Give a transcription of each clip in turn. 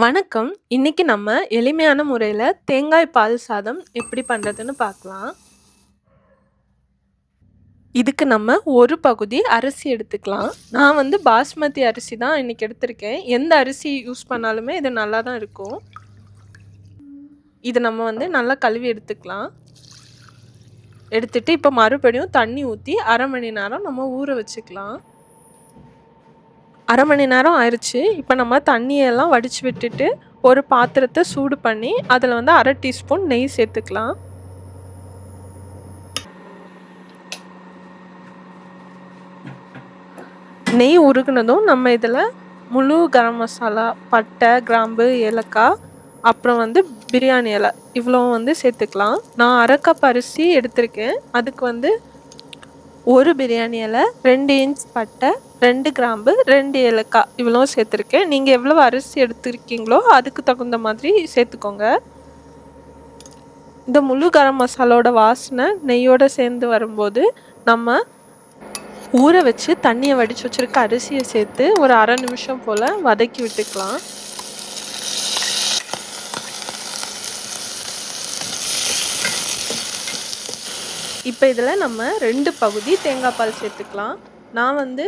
வணக்கம். இன்னைக்கு நம்ம எளிமையான முறையில் தேங்காய் பால் சாதம் எப்படி பண்ணுறதுன்னு பார்க்கலாம். இதுக்கு நம்ம ஒரு பகுதி அரிசி எடுத்துக்கலாம். நான் வந்து பாஸ்மதி அரிசி தான் இன்னைக்கு எடுத்திருக்கேன். எந்த அரிசி யூஸ் பண்ணாலுமே இது நல்லா தான் இருக்கும். இது நம்ம வந்து நல்லா கழுவி எடுத்துக்கலாம். எடுத்துட்டு இப்போ மறுபடியும் தண்ணி ஊற்றி அரை மணி நேரம் நம்ம ஊற வச்சுக்கலாம். அரை மணி நேரம் ஆயிடுச்சு இப்போ நம்ம தண்ணியெல்லாம் வடித்து விட்டுட்டு, ஒரு பாத்திரத்தை சூடு பண்ணி, அதில் வந்து அரை டீஸ்பூன் நெய் சேர்த்துக்கலாம். நெய் உருகுனதும் நம்ம இதில் முழு கரம் மசாலா, பட்டை, கிராம்பு, ஏலக்காய், அப்புறம் வந்து பிரியாணி இலை இவ்வளோ வந்து சேர்த்துக்கலாம். நான் 1/2 கப் அரிசி எடுத்திருக்கேன். அதுக்கு வந்து ஒரு பிரியாணி இலை, ரெண்டு இன்ச் பட்டை, ரெண்டு கிராம்பு, ரெண்டு ஏலக்காய் இவ்வளோ சேர்த்துருக்கேன். நீங்கள் எவ்வளவு அரிசி எடுத்துருக்கீங்களோ அதுக்கு தகுந்த மாதிரி சேர்த்துக்கோங்க. இந்த முழு கரம் மசாலாவோட வாசனை நெய்யோடு சேர்ந்து வரும்போது, நம்ம ஊற வச்சு தண்ணியை வடித்து வச்சிருக்க அரிசியை சேர்த்து ஒரு அரை நிமிஷம் போல் வதக்கி விட்டுக்கலாம். இப்போ இதில் நம்ம ரெண்டு பகுதி தேங்காய் பால் சேர்த்துக்கலாம். நான் வந்து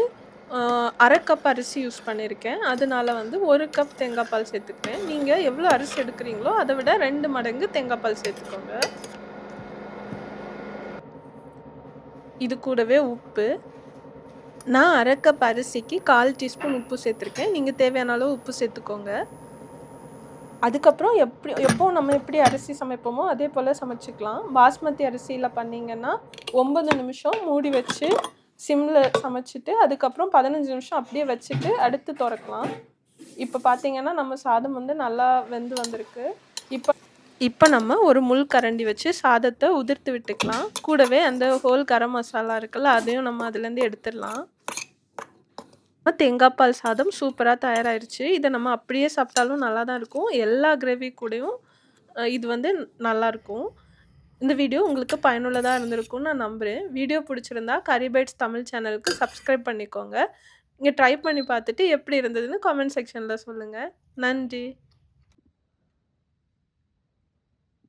அரை கப் அரிசி யூஸ் பண்ணியிருக்கேன். அதனால வந்து ஒரு கப் தேங்காய் பால் சேர்த்துக்கிறேன். நீங்கள் எவ்வளோ அரிசி எடுக்கிறீங்களோ, அதை விட ரெண்டு மடங்கு தேங்காய் பால் சேர்த்துக்கோங்க. இது கூடவே உப்பு. நான் அரை கப் அரிசிக்கு 1/4 டீஸ்பூன் உப்பு சேர்த்துருக்கேன். நீங்கள் தேவையான அளவு உப்பு சேர்த்துக்கோங்க. அதுக்கப்புறம் எப்படி எப்போ நம்ம எப்படி அரிசி சமைப்போமோ, அதே போல் சமைச்சிக்கலாம் பாஸ்மதி அரிசியில் பண்ணிங்கன்னா ஒம்பது நிமிஷம் மூடி வச்சு சிம்மில் சமைச்சிட்டு அதுக்கப்புறம் 15 நிமிஷம் அப்படியே வச்சுட்டு, அடுத்து திறக்கலாம் இப்போ பார்த்தீங்கன்னா, நம்ம சாதம் வந்து நல்லா வெந்து வந்திருக்கு. இப்போ இப்போ நம்ம ஒரு முள் கரண்டி வச்சு சாதத்தை உதிர்த்து விட்டுக்கலாம். கூடவே அந்த ஹோல் கரம் மசாலா இருக்குல்ல, அதையும் நம்ம அதுலேருந்து எடுத்துடலாம். தேங்காய் பால் சாதம் சூப்பராக தயாராகிருச்சு இதை நம்ம அப்படியே சாப்பிட்டாலும் நல்லா தான் இருக்கும். எல்லா கிரேவி கூடயும் இது வந்து நல்லாயிருக்கும் இந்த வீடியோ உங்களுக்கு பயனுள்ளதாக இருந்திருக்கும்னு நான் நம்புகிறேன் வீடியோ பிடிச்சிருந்தா கரி பைட்ஸ் தமிழ் சேனலுக்கு சப்ஸ்கிரைப் பண்ணிக்கோங்க. நீங்கள் ட்ரை பண்ணி பார்த்துட்டு எப்படி இருந்ததுன்னு கமெண்ட் செக்ஷனில் சொல்லுங்கள் நன்றி.